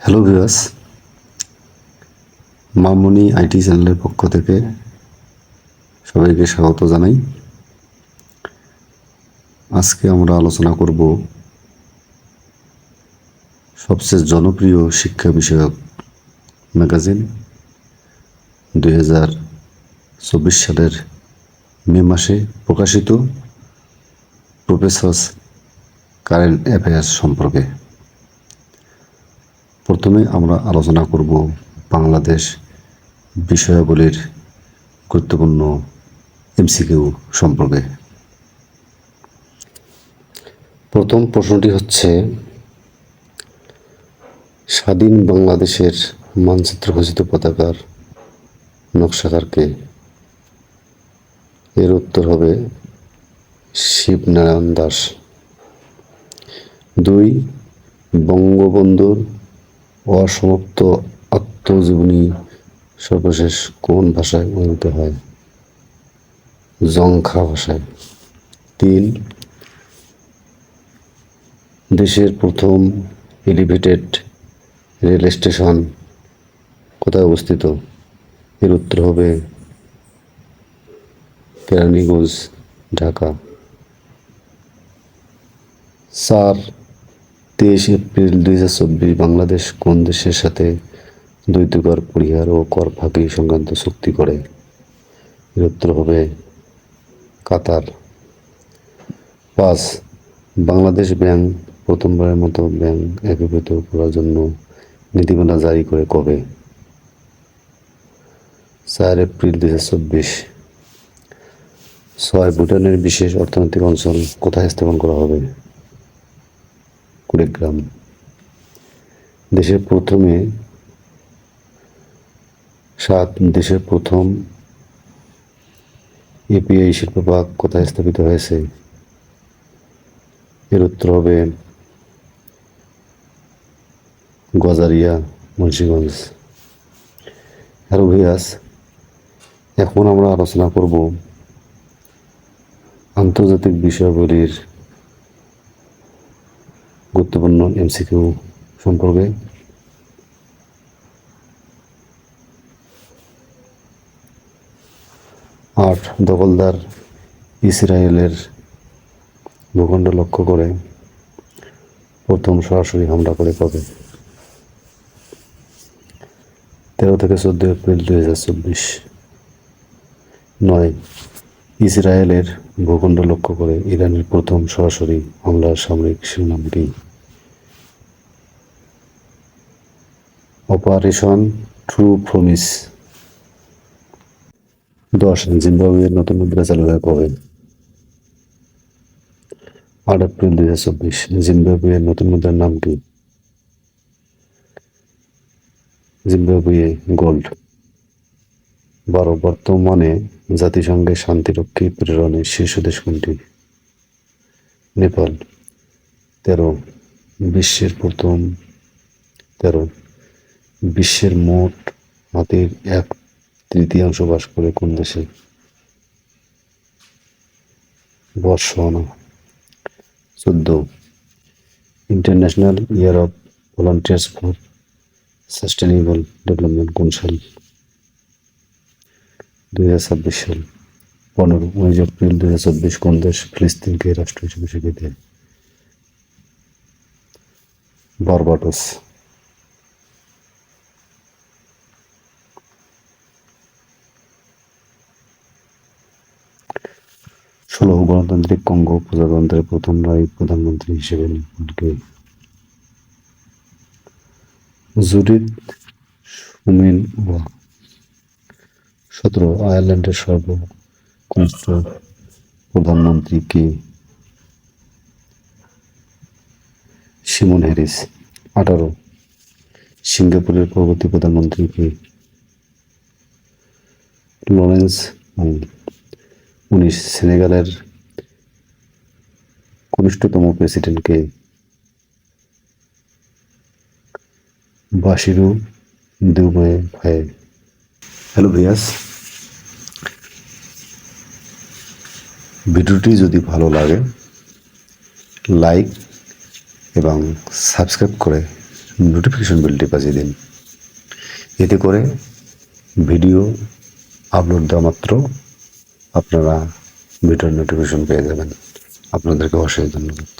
Hello viewers Mamoni IT চ্যানেলের পক্ষ থেকে সবাইকে স্বাগত জানাই। আজকে আমরা আলোচনা করব সবচেয়ে জনপ্রিয় শিক্ষা বিষয়ক ম্যাগাজিন দুই হাজার চব্বিশ সালের মে মাসে প্রকাশিত প্রফেসর্স কারেন্ট অ্যাফেয়ার্স সম্পর্কে। প্রথমে আমরা আলোচনা করব বাংলাদেশ বিষয়াবলীর গুরুত্বপূর্ণ এমসিকিউ সম্পর্কে। প্রথম প্রশ্নটি হচ্ছে, স্বাধীন বাংলাদেশের মানচিত্র ঘোষিত পতাকার নকশাকারকে এর উত্তর হবে শিবনারায়ণ দাস। দুই, বঙ্গবন্ধুর অসমাপ্ত আত্মজীবনী সর্বশেষ কোন ভাষায় অনুদিত হয়? জংখা ভাষায়। তিন, দেশের প্রথম এলিভেটেড রেল স্টেশন কোথায় অবস্থিত? এর উত্তর হবে কেরানীগঞ্জ, ঢাকা। চার তেইশ এপ্রিল দুই হাজার চব্বিশ বাংলাদেশ কোন দেশের সাথে দ্বৈত কর পরিহার ও কর ফাঁকি সংক্রান্ত চুক্তি করে? এর উত্তর হবে কাতার। পাঁচ, বাংলাদেশ ব্যাংক প্রথমবারের মতো ব্যাংক একীভূত করার জন্য নীতিমালা জারি করে কবে? চার এপ্রিল দুই হাজার চব্বিশ। ছয়, ভুটানের বিশেষ অর্থনৈতিক অঞ্চল কোথায় স্থাপন করা হবে? কুড়িগ্রাম দেশের প্রথমে, সাত দেশের প্রথম এপিআই শিল্প পার্ক কোথায় স্থাপিত হয়েছে? এর উত্তর হবে গজারিয়া, মুন্সিগঞ্জ। হ্যালো ভিয়াস এখন আমরা আলোচনা করব আন্তর্জাতিক বিষয়াবলীর গুরুত্বপূর্ণ এমসিকিউ সম্পর্কে। আট দখলদার ইসরায়েলের ভূখণ্ড লক্ষ্য করে প্রথম সরাসরি হামলা করে কবে? তেরো থেকে চোদ্দ এপ্রিল দুই হাজার চব্বিশ। নয়, ইসরায়েলের ভূখণ্ড লক্ষ্য করে ইরানের প্রথম সরাসরি হামলার সামরিক শিরোনামটি। Operation true promise. দশ জিম্বাবুয়ের নতুন মুদ্রা চালু হয় কবে আট এপ্রিল দুই হাজার চব্বিশ, জিম্বাবুয়ের নতুন মুদ্রার নাম কি জিম্বাবুয়ে গোল্ড। বারো বর্তমানে জাতিসংঘের শান্তিরক্ষী প্রেরণের শীর্ষ দেশ কোনটি? নেপাল, তেরো, বিশ্বের প্রথম, তেরো, বিশ্বের মোট হাতির এক তৃতীয়াংশ বাস করে কোন দেশে? বর্ষনা, চোদ্দ, International Year of Volunteers for Sustainable Development কোন সাল? দুই হাজার ছাব্বিশ সাল, পনেরো উনিশ এপ্রিল দুই হাজার চব্বিশ কোন দেশ ফিলিস্তিনকে রাষ্ট্র হিসেবে স্বীকৃতি দেয়? ষোলো গণতান্ত্রিক কঙ্গো প্রজাতন্ত্রের প্রথম নারী প্রধানমন্ত্রী হিসেবে নির্বাচনকে সুমিন ওয়া সতেরো আয়ারল্যান্ডের সর্বকনিষ্ঠ প্রধানমন্ত্রী কে সিমন হ্যারিস, আঠারো, সিঙ্গাপুরের পরবর্তী প্রধানমন্ত্রী কে লরেন্স উনিশ, সেনেগালের কনিষ্ঠতম প্রেসিডেন্টকে বাসিরু দুবাই ভাই হ্যালো ভিয়াস ভিডিওটি যদি ভালো লাগে লাইক এবং সাবস্ক্রাইব করে নোটিফিকেশন বেলটি বাজিয়ে দিন। এতে করে ভিডিও আপলোড দেওয়া মাত্র আপনারা ভিডিওর নোটিফিকেশন পেয়ে যাবেন। আপনাদেরকে অসংখ্য ধন্যবাদ।